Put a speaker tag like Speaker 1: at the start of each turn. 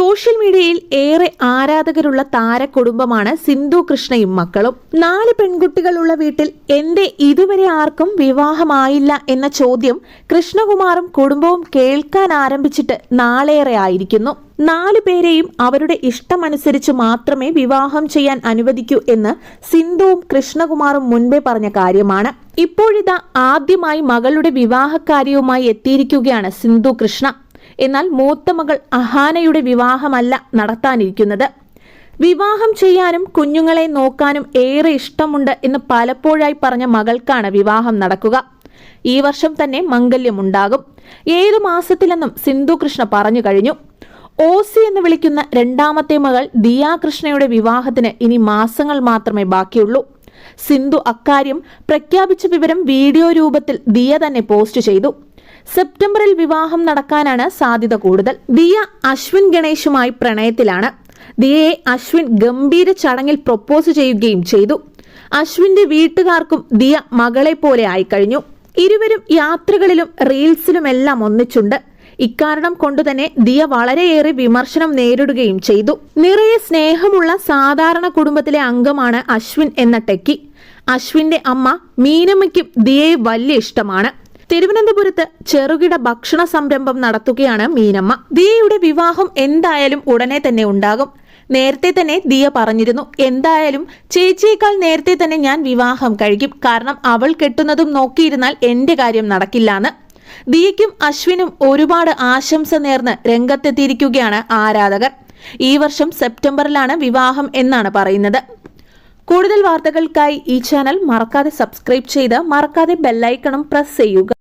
Speaker 1: Social മീഡിയയിൽ ഏറെ ആരാധകരുള്ള താരകുടുംബമാണ് സിന്ധു കൃഷ്ണയും മക്കളും. നാല് പെൺകുട്ടികളുള്ള വീട്ടിൽ എന്റെ ഇതുവരെ ആർക്കും വിവാഹമായില്ല എന്ന ചോദ്യം കൃഷ്ണകുമാറും കുടുംബവും കേൾക്കാൻ ആരംഭിച്ചിട്ട് നാളേറെ ആയിരിക്കുന്നു. നാല് പേരെയും അവരുടെ ഇഷ്ടമനുസരിച്ച് മാത്രമേ വിവാഹം ചെയ്യാൻ അനുവദിക്കൂ എന്ന് സിന്ധുവും കൃഷ്ണകുമാറും മുൻപേ പറഞ്ഞ കാര്യമാണ്. ഇപ്പോഴിതാ ആദ്യമായി മകളുടെ വിവാഹകാര്യവുമായി എത്തിയിരിക്കുകയാണ് സിന്ധു കൃഷ്ണ. എന്നാൽ മൂത്ത മകൾ അഹാനയുടെ വിവാഹമല്ല നടത്താനിരിക്കുന്നത്. വിവാഹം ചെയ്യാനും കുഞ്ഞുങ്ങളെ നോക്കാനും ഏറെ ഇഷ്ടമുണ്ട് എന്ന് പലപ്പോഴായി പറഞ്ഞ മകൾക്കാണ് വിവാഹം നടക്കുക. ഈ വർഷം തന്നെ മംഗല്യമുണ്ടാകും. ഏതു മാസത്തിലെന്നും സിന്ധു കൃഷ്ണ പറഞ്ഞു കഴിഞ്ഞു. ഓസി എന്ന് വിളിക്കുന്ന രണ്ടാമത്തെ മകൾ ദിയാ കൃഷ്ണയുടെ വിവാഹത്തിന് ഇനി മാസങ്ങൾ മാത്രമേ ബാക്കിയുള്ളൂ. സിന്ധു അക്കാര്യം പ്രഖ്യാപിച്ച വിവരം വീഡിയോ രൂപത്തിൽ ദിയ തന്നെ പോസ്റ്റ് ചെയ്തു. സെപ്റ്റംബറിൽ വിവാഹം നടക്കാനാണ് സാധ്യത കൂടുതൽ. ദിയ അശ്വിൻ ഗണേഷുമായി പ്രണയത്തിലാണ്. ദിയയെ അശ്വിൻ ഗംഭീര ചടങ്ങിൽ പ്രൊപ്പോസ് ചെയ്യുകയും ചെയ്തു. അശ്വിന്റെ വീട്ടുകാർക്കും ദിയ മകളെ പോലെ ആയിക്കഴിഞ്ഞു. ഇരുവരും യാത്രകളിലും റീൽസിലുമെല്ലാം ഒന്നിച്ചുണ്ട്. ഇക്കാരണം കൊണ്ടുതന്നെ ദിയ വളരെയേറെ വിമർശനം നേരിടുകയും ചെയ്തു. നിറയെ സ്നേഹമുള്ള സാധാരണ കുടുംബത്തിലെ അംഗമാണ് അശ്വിൻ എന്ന ടെക്കി. അശ്വിന്റെ അമ്മ മീനമ്മയ്ക്കും ദിയയെ വലിയ ഇഷ്ടമാണ്. തിരുവനന്തപുരത്ത് ചെറുകിട ഭക്ഷണ സംരംഭം നടത്തുകയാണ് മീനമ്മ. ദിയയുടെ വിവാഹം എന്തായാലും ഉടനെ തന്നെ ഉണ്ടാകും. നേരത്തെ തന്നെ ദിയ പറഞ്ഞിരുന്നു എന്തായാലും ചേച്ചിയേക്കാൾ നേരത്തെ തന്നെ ഞാൻ വിവാഹം കഴിക്കും. കാരണം അവൾ കെട്ടുന്നതും നോക്കിയിരുന്നാൽ എന്റെ കാര്യം നടക്കില്ലാന്ന്. ദിയയ്ക്കും അശ്വിനും ഒരുപാട് ആശംസ നേർന്ന് രംഗത്തെത്തിയിരിക്കുകയാണ് ആരാധകർ. ഈ വർഷം സെപ്റ്റംബറിലാണ് വിവാഹം എന്നാണ് പറയുന്നത്. കൂടുതൽ വാർത്തകൾക്കായി ഈ ചാനൽ മറക്കാതെ സബ്സ്ക്രൈബ് ചെയ്ത് മറക്കാതെ ബെല്ലൈക്കണും പ്രസ് ചെയ്യുക.